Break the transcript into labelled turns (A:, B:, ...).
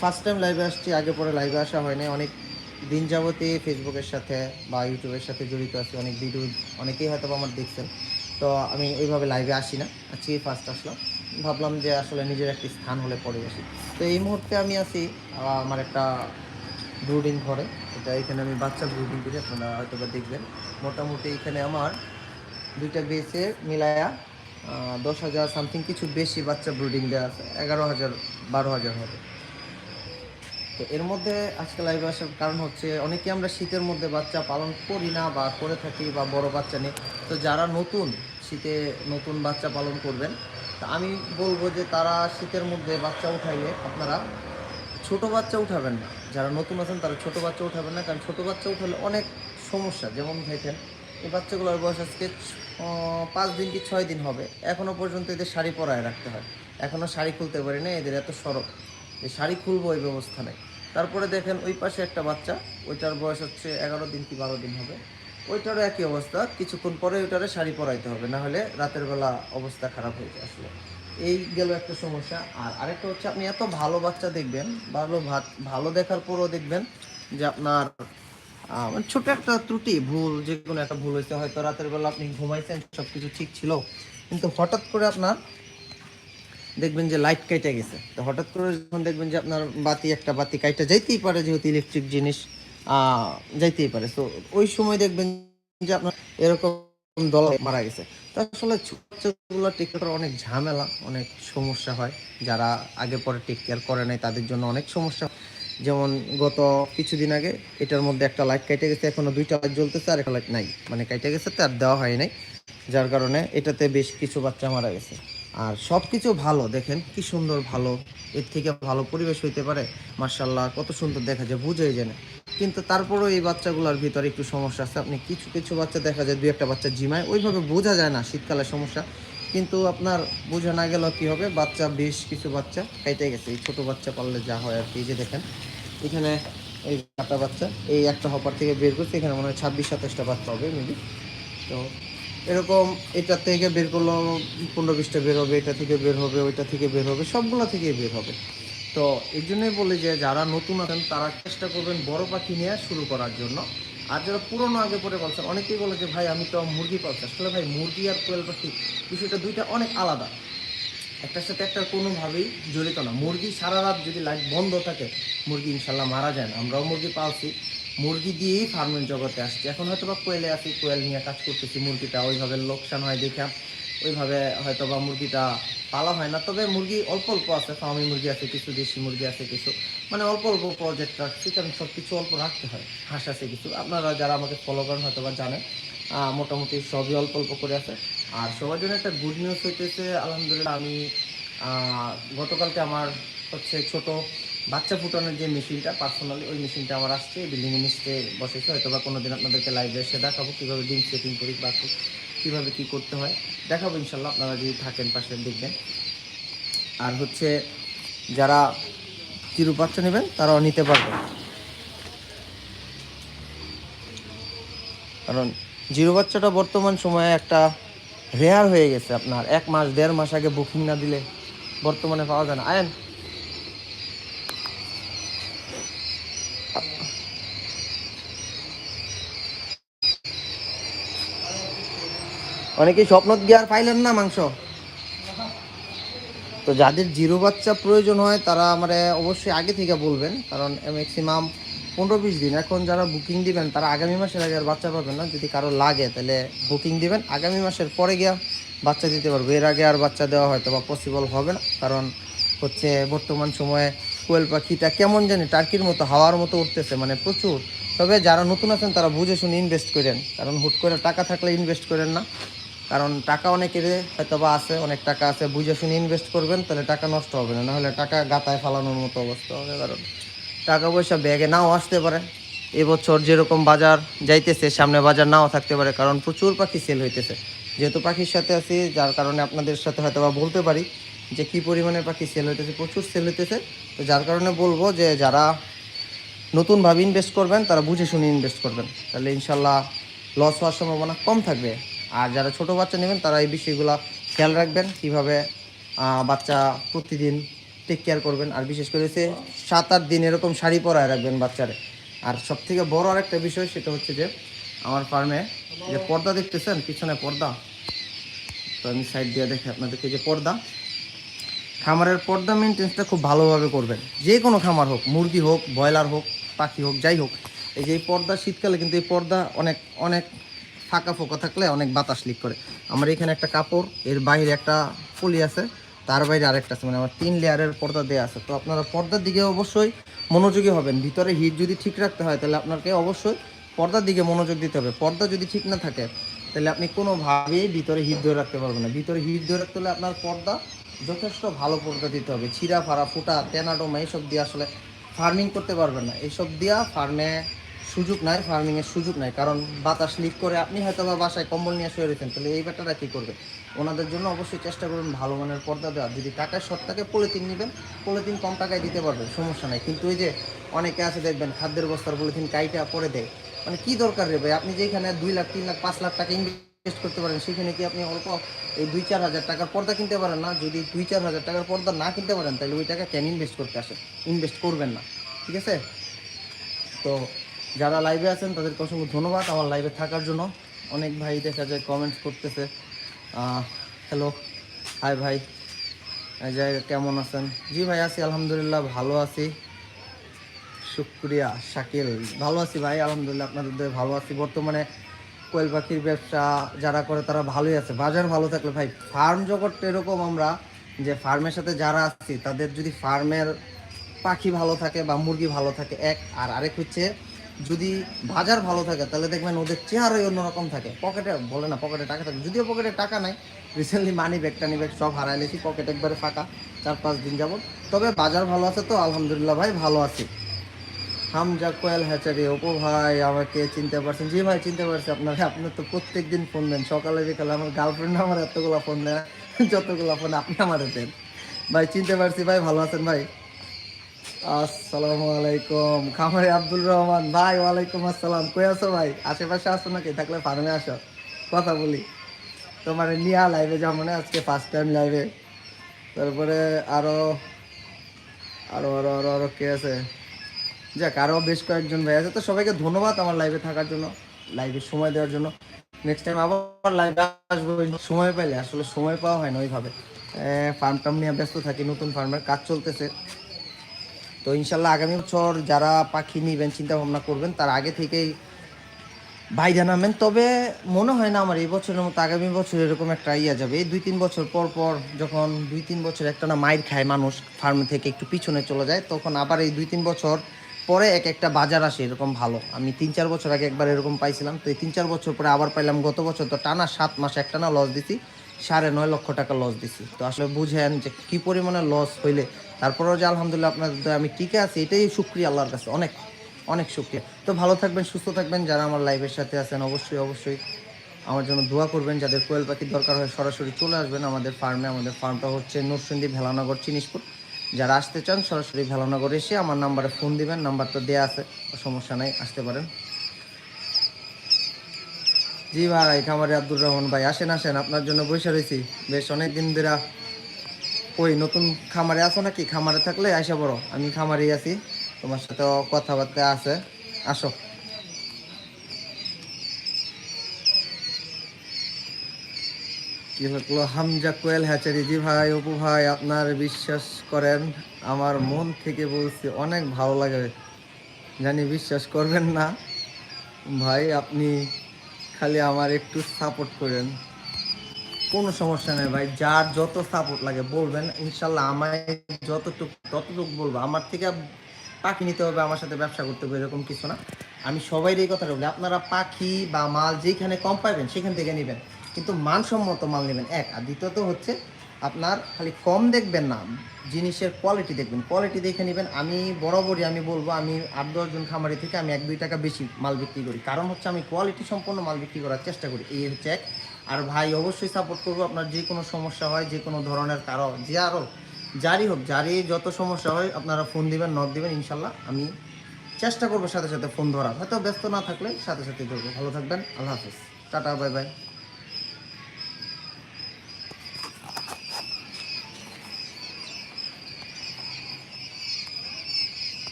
A: First time লাইভে আসছি, আগে পরে লাইভে আসা হয়নি। অনেক দিন যাবতই ফেসবুকের সাথে বা ইউটিউবের সাথে জড়িত আছি, অনেক ভিডিও অনেকেই হয়তো আমার দেখছেন। তো আমি ওইভাবে লাইভে আসি না আজকে ফার্স্ট আসলাম। ভাবলাম যে আসলে নিজের একটি স্থান হলে পরে আসি। তো এই মুহূর্তে আমি আছি আমার একটা ব্রুডিং ঘরে। এটা এখানে আমি বাচ্চা ব্রুডিং করি, আপনারা হয়তো বা দেখবেন। মোটামুটি এখানে আমার দুইটা বেসে মিলায়া দশ হাজার সামথিং কিছু বেশি বাচ্চা ব্রুডিং দেওয়া আছে, এগারো হাজার, বারো হাজার হবে। তো এর মধ্যে আজকে লাইভে আসার কারণ হচ্ছে অনেকে আমরা শীতের মধ্যে বাচ্চা পালন করি না বা করে থাকি বা বড় বাচ্চা নেই। তো যারা নতুন শীতে নতুন বাচ্চা পালন করবেন, তা আমি বলব যে তারা শীতের মধ্যে বাচ্চা উঠাইলে আপনারা ছোট বাচ্চা উঠাবেন না। যারা নতুন আছেন তারা ছোট বাচ্চা উঠাবেন না, কারণ ছোট বাচ্চা উঠালে অনেক সমস্যা। যেমন দেখেন, এই বাচ্চাগুলোর বয়স আজকে পাঁচ দিন কি ছয় দিন হবে? এখনও পর্যন্ত এদের শাড়ি পরায় রাখতে হয়। এখনও শাড়ি খুলতে পারি না, এদের এত সরব। এই শাড়ি খুলবো ওই ব্যবস্থা নেই। তারপরে দেখেন ওই পাশে একটা বাচ্চা, ওইটার বয়স হচ্ছে এগারো দিন কি বারো দিন হবে। ওইটারও একই অবস্থা, কিছুক্ষণ পরে ওইটারে শাড়ি পরাইতে হবে, না হলে রাতের বেলা অবস্থা খারাপ হয়ে যায় আসলে। এই গেল একটা সমস্যা। আর আরেকটা হচ্ছে, আপনি এত ভালো বাচ্চা দেখবেন, ভালো ভালো দেখার পরও দেখবেন যে আপনার মানে ছোট একটা ত্রুটি, ভুল, যে কোনো একটা ভুল হয়েছে, হয়তো রাতের বেলা আপনি ঘুমাইছেন সব কিছু ঠিক ছিল। কিন্তু হঠাৎ করে আপনার দেখবেন যে লাইট কেটে গেছে। তো হঠাৎ করে যখন দেখবেন যে আপনার বাতি, একটা বাতি কাইটা যাইতেই পারে, যেহেতু ইলেকট্রিক জিনিস যাইতেই পারে। তো ওই সময় দেখবেন যে আপনার এরকম দল মারা গেছে। তো আসলে বাচ্চাগুলো টেক করা অনেক ঝামেলা, অনেক সমস্যা হয়। যারা আগে পরে টেক কেয়ার করে নাই, তাদের জন্য অনেক সমস্যা। যেমন গত কিছুদিন আগে এটার মধ্যে একটা লাইট কেটে গেছে, এখনও দুইটা লাইট জ্বলতেছে আর একটা লাইট নাই। মানে কেটে গেছে তো আর দেওয়া হয় নাই যার কারণে এটাতে বেশ কিছু বাচ্চা মারা গেছে। আর সব কিছু ভালো, দেখেন কি সুন্দর ভালো, এর থেকে ভালো পরিবেশ হইতে পারে মার্শাল্লাহ কত সুন্দর দেখা যায়, বুঝেই জানে কিন্তু তারপরেও এই বাচ্চাগুলোর ভিতরে একটু সমস্যা আছে, আপনি কিছু কিছু বাচ্চা দেখা যায় দু একটা বাচ্চা জিমায়, ওইভাবে বোঝা যায় না শীতকালে সমস্যা। কিন্তু আপনার বোঝা না গেলেও কী হবে, বাচ্চা, বেশ কিছু বাচ্চা কেটে গেছে, এই ছোটো বাচ্চা পারলে যা হয় আর কি যে দেখেন, এখানে এই একটা বাচ্চা, এই একটা হপার থেকে বের করছে, এখানে মনে হয় ছাব্বিশ, সাতাশটা বাচ্চা হবে মেবি তো এরকম এটা থেকে বের করল পনেরো বিশটা বের হবে, এটা থেকে বের হবে, ওইটা থেকে বের হবে, সবগুলো থেকেই বের হবে। তো এই জন্যই বলি যে যারা নতুন আছেন, তারা চেষ্টা করবেন বড় পাখি নিয়ে শুরু করার জন্য। আর যারা পুরনো আগে পরে পালছেন অনেকেই বলে যে, ভাই, আমি তো মুরগি পালছি। আসলে ভাই, মুরগি আর কোয়েল পাখি বিষয়টা দুইটা অনেক আলাদা। একটার সাথে একটা কোনোভাবেই জড়িত না। মুরগি সারা রাত যদি লাইট বন্ধ থাকে, মুরগি ইনশাল্লাহ মারা যায় না। আমরাও মুরগি পালছি। মুরগি দিয়েই ফার্মের জগতে আসছি। এখন হয়তো বা কোয়েলে আসি কোয়েল নিয়ে কাজ করতেছি, মুরগিটা ওইভাবে লোকসান হয় দেখা। ওইভাবে হয়তো বা মুরগিটা পালা হয় না। তবে মুরগি অল্প অল্প আছে ফার্মি মুরগি আছে, কিছু দেশি মুরগি আছে, কিছু। মানে অল্প অল্প প্রজেক্ট রাখছি, কারণ সব কিছু অল্প রাখতে হয়, হাঁস আছে কিছু। আপনারা যারা আমাকে ফলো করেন হয়তো বা জানেন মোটামুটি সবই অল্প অল্প করে আছে। আর সবার জন্য একটা গুড নিউজ হইতেছে, আলহামদুলিল্লাহ আমি গতকালকে আমার হচ্ছে ছোট বাচ্চা ফুটানোর যে মেশিনটা পার্সোনালি ওই মেশিনটা আমার আসছে বিল্ডিং নিচে বসেছে। হয়তো বা কোনোদিন আপনাদেরকে লাইভে এসে দেখাবো কীভাবে ডিম সেটিং করি বা কীভাবে কী করতে হয়। দেখাবো ইনশাল্লাহ, আপনারা যদি থাকেন পাশে দেখবেন। আর হচ্ছে যারা চিরু বাচ্চা নেবেন, তারাও নিতে পারবেন। কারণ জিরো বাচ্চাটা বর্তমান সময়ে একটা রেয়ার হয়ে গেছে আপনার। এক মাস, দেড় মাস আগে বুকিং না দিলে বর্তমানে পাওয়া যায় না। আয়েন অনেকেই স্বপ্ন দিয়ে আর পাইলেন না মাংস। তো যাদের জিরো বাচ্চা প্রয়োজন হয়, তারা আমার অবশ্যই আগে থেকে বলবেন, কারণ ম্যাক্সিমাম পনেরো বিশ দিন। এখন যারা বুকিং দিবেন, তারা আগামী মাসের আগে আর বাচ্চা পাবেন না। যদি কারও লাগে, তাহলে বুকিং দিবেন। আগামী মাসের পরে গিয়া বাচ্চা দিতে পারব। এর আগে আর বাচ্চা দেওয়া হয়তো বা পসিবল হবে না। কারণ হচ্ছে বর্তমান সময়ে কোয়েল পাখিটা কেমন জানি টার্কির মতো, হাওয়ার মতো উঠতেছে মানে প্রচুর। তবে যারা নতুন আছেন, তারা বুঝে শুনে ইনভেস্ট করেন। কারণ হুট করে টাকা থাকলে ইনভেস্ট করেন না। কারণ টাকা অনেকের হয়তো বা আছে, অনেক টাকা আছে, বুঝে শুনে ইনভেস্ট করবেন, তাহলে টাকা নষ্ট হবে না। নাহলে টাকা গাতায় ফালানোর মতো অবস্থা হবে। কারণ টাকা পয়সা ব্যাগে নাও আসতে পারে। এবছর যেরকম বাজার যাইতেছে, সামনে বাজার নাও থাকতে পারে, কারণ প্রচুর পাখি সেল হইতেছে। যেহেতু পাখির সাথে আছি, যার কারণে আপনাদের সাথে হয়তো বা বলতে পারি। যে কি পরিমাণে পাখি সেল হইতেছে, প্রচুর সেল হইতেছে। তো যার কারণে বলব যে যারা নতুনভাবে ইনভেস্ট করবেন, তারা বুঝে শুনে ইনভেস্ট করবেন। তাহলে ইনশাল্লাহ লস হওয়ার সম্ভাবনা কম থাকবে। আর যারা ছোট বাচ্চা নেবেন, তারা এই বিষয়গুলো খেয়াল রাখবেন, কীভাবে বাচ্চা প্রতিদিন টেক কেয়ার করবেন। আর বিশেষ করে হচ্ছে সাত আট দিন এরকম শাড়ি পরায় রাখবেন বাচ্চারে। আর সব থেকে বড় আরেকটা বিষয়, সেটা হচ্ছে যে আমার ফার্মে যে পর্দা দেখতেছেন, পিছনে পর্দা। তো আমি সাইড দিয়ে দেখি আপনাদেরকে যে পর্দা। খামারের পর্দা মেনটেন্সটা খুব ভালোভাবে করবেন। যে কোনো খামার হোক, মুরগি হোক, ব্রয়লার হোক, পাখি হোক, যাই হোক, এই যে পর্দা শীতকালে কিন্তু এই পর্দা অনেক অনেক ফাঁকা ফোঁকা থাকলে অনেক বাতাস লিক করে। আমার এখানে একটা কাপড়, এর বাইরে একটা ফলি আছে, তার বাইরে আরেকটা আছে মানে আমার তিন লেয়ারের পর্দা দেওয়া আছে। তো আপনারা পর্দার দিকে অবশ্যই মনোযোগী হবেন। ভিতরে হিট যদি ঠিক রাখতে হয়, তাহলে আপনাকে অবশ্যই পর্দার দিকে মনোযোগ দিতে হবে। পর্দা যদি ঠিক না থাকে, তাহলে আপনি কোনোভাবেই ভিতরে হিট ধরে রাখতে পারবেন না। ভিতরে হিট ধরে রাখতে হলে আপনার পর্দা যথেষ্ট ভালো পর্দা দিতে হবে। ছিঁড়া, ফাড়া, ফুটা টেনাডোমা এইসব দিয়ে আসলে ফার্মিং করতে পারবেন না। এইসব দিয়া ফার্মে সুযোগ নাই ফার্মিংয়ের সুযোগ নাই। কারণ বাতাস লিক করে আপনি হয়তো বা বাসায় কম্বল নিয়ে শুয়ে রয়েছেন তাহলে এই ব্যাটারা কী করবে ওনাদের জন্য অবশ্যই চেষ্টা করুন ভালো মানের পর্দা দেওয়া যদি টাকায় শর্ট থাকে পলিথিন নেবেন পলিথিন কম টাকায় দিতে পারবেন, সমস্যা নাই। কিন্তু ওই যে অনেকে আছে, দেখবেন খাদ্যের বস্তার পলিথিন কাইটা পরে দেয়। মানে কী দরকার রে ভাই? আপনি যেখানে দুই লাখ, তিন লাখ, পাঁচ লাখ টাকা ইনভেস্ট করতে পারেন, সেখানে কি আপনি অল্প এই দুই চার হাজার টাকার পর্দা কিনতে পারেন না? যদি দুই চার হাজার টাকার পর্দা না কিনতে পারেন, তাহলে ওই টাকা কেন ইনভেস্ট করতে আসে? ইনভেস্ট করবেন না, ঠিক আছে? তো যারা লাইভে আছেন, তাদেরকে অসংখ্য ধন্যবাদ। আমার লাইভে থাকার জন্য অনেক ভাই দেখা যায় কমেন্টস করতেছে। হ্যালো হাই ভাই। এই যে কেমন আছেন? জি ভাই, আছি, আলহামদুলিল্লাহ, ভালো আছি। শুক্রিয়া, শাকিল। ভালো আছি ভাই, আলহামদুলিল্লাহ, আপনাদের ভালো আছি। বর্তমানে কোয়েল পাখির ব্যবসা যারা করে তারা ভালোই আছে। বাজার ভালো থাকলে ভাই ফার্ম জগৎটা এরকম আমরা যে ফার্মের সাথে যারা আছি, তাদের যদি ফার্মের পাখি ভালো থাকে বা মুরগি ভালো থাকে, এক, আর আরেক হচ্ছে যদি বাজার ভালো থাকে, তাহলে দেখবেন ওদের চেহারাই অন্যরকম থাকে। পকেটে, বলে না, পকেটে টাকা থাকে। যদিও পকেটে টাকা নাই রিসেন্টলি মানি ব্যাগ টানি ব্যাগ সব হারাইলেছি পকেট একবারে ফাঁকা, চার পাঁচ দিন যাবত তবে বাজার ভালো আছে তো, আলহামদুলিল্লাহ ভাই, ভালো আছি। হামজা কোয়েল হ্যাচারি অপু ভাই, আমাকে চিনতে পারছেন? জি ভাই, চিনতে পারছি আপনাকে। আপনার তো প্রত্যেক দিন ফোন দেন। সকালে বিকালে আমার গার্লফ্রেন্ড আমার এতগুলো ফোন দেয়। যতগুলো ফোন আপনি আমার দেন। ভাই, চিনতে পারছি ভাই, ভালো আছেন ভাই? আসসালামু আলাইকুম খামারে আব্দুল রহমান। ভাই, ওয়ালাইকুম আসসালাম। কই আছো ভাই? আশেপাশে আসো নাকি? থাকলে ফার্মে আসো। কথা বলি। তোমার নিয়া লাইভে যাও মানে আজকে ফার্স্ট টাইম লাইভে তারপরে আরও আরও আরও আরও আরও কে আছে? যাক আরও বেশ কয়েকজন ভাই আছে। তো সবাইকে ধন্যবাদ আমার লাইভে থাকার জন্য লাইভে সময় দেওয়ার জন্য। নেক্সট টাইম আবার লাইভে আসব সময় পেলে আসলে সময় পাওয়া হয় না ওইভাবে। ফার্ম টার্ম নিয়ে ব্যস্ত থাকি, নতুন ফার্মের কাজ চলতেছে। তো ইনশাল্লাহ আগামী বছর যারা পাখি নিবেন চিন্তা ভাবনা করবেন, তার আগে থেকেই ভাই জানাবেন তবে মনে হয় না আমার এই বছরের মতো আগামী বছর এরকম একটা ইয়ে যাবে। এই দুই তিন বছর পর পর যখন দুই তিন বছর একটা না মাইর খায় মানুষ ফার্ম থেকে একটু পিছনে চলে যায়, তখন আবার এই দুই তিন বছর পরে এক একটা বাজার আসে এরকম ভালো। আমি তিন চার বছর আগে একবার এরকম পাইছিলাম। তো এই তিন চার বছর পরে আবার পাইলাম। গত বছর তো টানা সাত মাস একটা না লস দিছি, সাড়ে নয় লক্ষ টাকা লস দিছি। তো আসলে বুঝেন যে কি পরিমাণে লস হইলে, তারপরেও যে আলহামদুলিল্লাহ আপনাদের আমি টিকে আছি, এটাই শুক্রিয়া আল্লাহর কাছে, অনেক অনেক শুক্রিয়া। তো ভালো থাকবেন, সুস্থ থাকবেন, যারা আমার লাইফের সাথে আছেন, অবশ্যই অবশ্যই আমার জন্য দোয়া করবেন। যাদের কোয়েল পাখির দরকার হয়, সরাসরি চলে আসবেন আমাদের ফার্মে আমাদের ফার্মটা হচ্ছে নরসিংদী ভেলানগর, চিনিসপুর। যারা আসতে চান, সরাসরি ভেলানগর এসে আমার নাম্বারে ফোন দিবেন, নাম্বারটা দেওয়া আছে, সমস্যা নাই, আসতে পারেন। জি ভাই, খামারে আব্দুর রহমান ভাই, আসেন আসেন, আপনার জন্য বসে রয়েছি। বেশ অনেক দিন ধরে ওই নতুন খামারে আছো নাকি? খামারে থাকলে আসা বড় আমি খামারেই আছি, তোমার সাথে কথাবার্তা আছে। আসো। কি হামজা কোয়েল হ্যাচারি জি ভাই, অপু ভাই, আপনার বিশ্বাস করেন, আমার মন থেকে বলছি অনেক ভালো লাগে। জানি বিশ্বাস করবেন না। ভাই, আপনি খালি আমার একটু সাপোর্ট করেন। কোনো সমস্যা নেই ভাই, যার যত সাপোর্ট লাগে বলবেন। ইনশাল্লাহ আমায় যতটুকু ততটুকু বলব। আমার থেকে পাখি নিতে হবে, আমার সাথে ব্যবসা করতে হবে, এরকম কিছু না। আমি সবাই এই কথা বলি, আপনারা পাখি বা মাল যেখানে কম পাবেন, সেখান থেকে নেবেন। কিন্তু মানসম্মত মাল নেবেন। এক, আর দ্বিতীয়ত হচ্ছে আপনার খালি কম দেখবেন না, জিনিসের কোয়ালিটি দেখবেন। কোয়ালিটি দেখে নেবেন। আমি বরাবরই আমি বলব, আমি আট দশজন খামারি থেকে আমি এক, দুই টাকা বেশি মাল বিক্রি করি। কারণ হচ্ছে আমি কোয়ালিটি সম্পন্ন মাল বিক্রি করার চেষ্টা করি। এই হচ্ছে এক। আর ভাই, অবশ্যই সাপোর্ট করব আপনার যে কোনো সমস্যা হয়, যে কোনো ধরনের কারও, যে আরও যারই হোক, যারই যত সমস্যা হয়, আপনারা ফোন দিবেন নক দিবেন, ইনশাল্লাহ আমি চেষ্টা করব সাথে সাথে ফোন ধরার। হয়তো ব্যস্ত না থাকলে সাথে সাথে ধরবো। ভালো থাকবেন। আল্লাহ হাফিজ। Tata bye bye